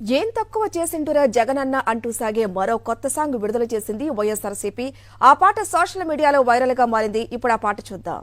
ఏం తక్కువ చేసిండురా జగనన్న అంటూ సాగే మరో కొత్త సాంగ్ విడుదల చేసింది వైఎస్ఆర్సీపీ. ఆ పాట సోషల్ మీడియాలో వైరల్గా మారింది. ఇప్పుడు ఆ పాట చూద్దాం.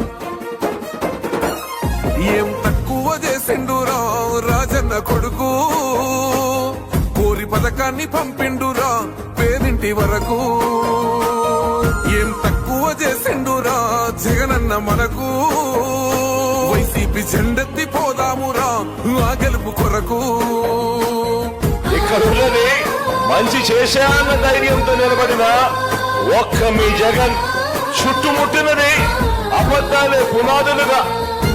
కోరి పథకాన్ని పంపిండురా. పేదింటి వరకు ఏం తక్కువ చేసిండురా. జగనన్న మనకు వైసీపీ జెండెత్తి పోదామురా. ఆ గెలుపు కొరకు. ఇక్కడ మంచి చేశాన్న ధైర్యంతో నిలబడిన ఒక్క మీ జగన్ చుట్టుముట్టినది అబద్ధాలే పునాదులుగా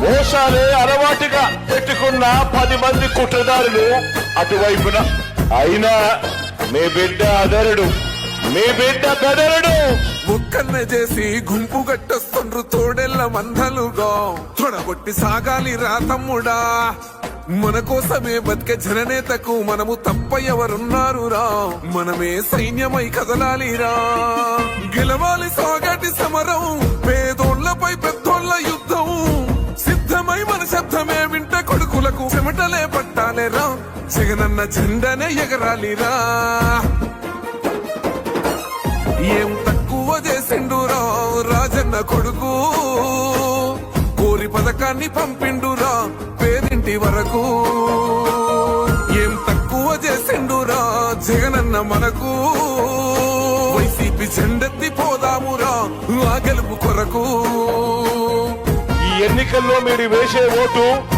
మోసాలే అలవాటుగా పెట్టుకున్న పది మంది కుట్రదారులు అటువైపున. అయినా మీ బిడ్డ అదరుడు మీ బిడ్డ బెదరుడు. ముక్కన్న చేసి గుంపు గట్టొస్తుండ్రు తోడెల్ల మందలుగా. తొడగొట్టి సాగాలి రా తమ్ముడా. మన కోసమే బతికే జననేతకు మనము తప్ప ఎవరున్నారు రా మనమే సైన్యమై కదలాలిరా. గెలవాలి సాగటి సమరం జగనన్న జెండనే ఎగరాలిరా. ఏం తక్కువ చేసిండురా రాజన్న కొడుకు? కోరి పథకాన్ని పంపిండురా పేదింటి వరకు. ఏం తక్కువ చేసిండురా జగనన్న మనకు? వైసీపీ జెండెత్తి పోదామురా ఆ గెలుపు కొరకు. ఈ ఎన్నికల్లో మీరు వేసే ఓటు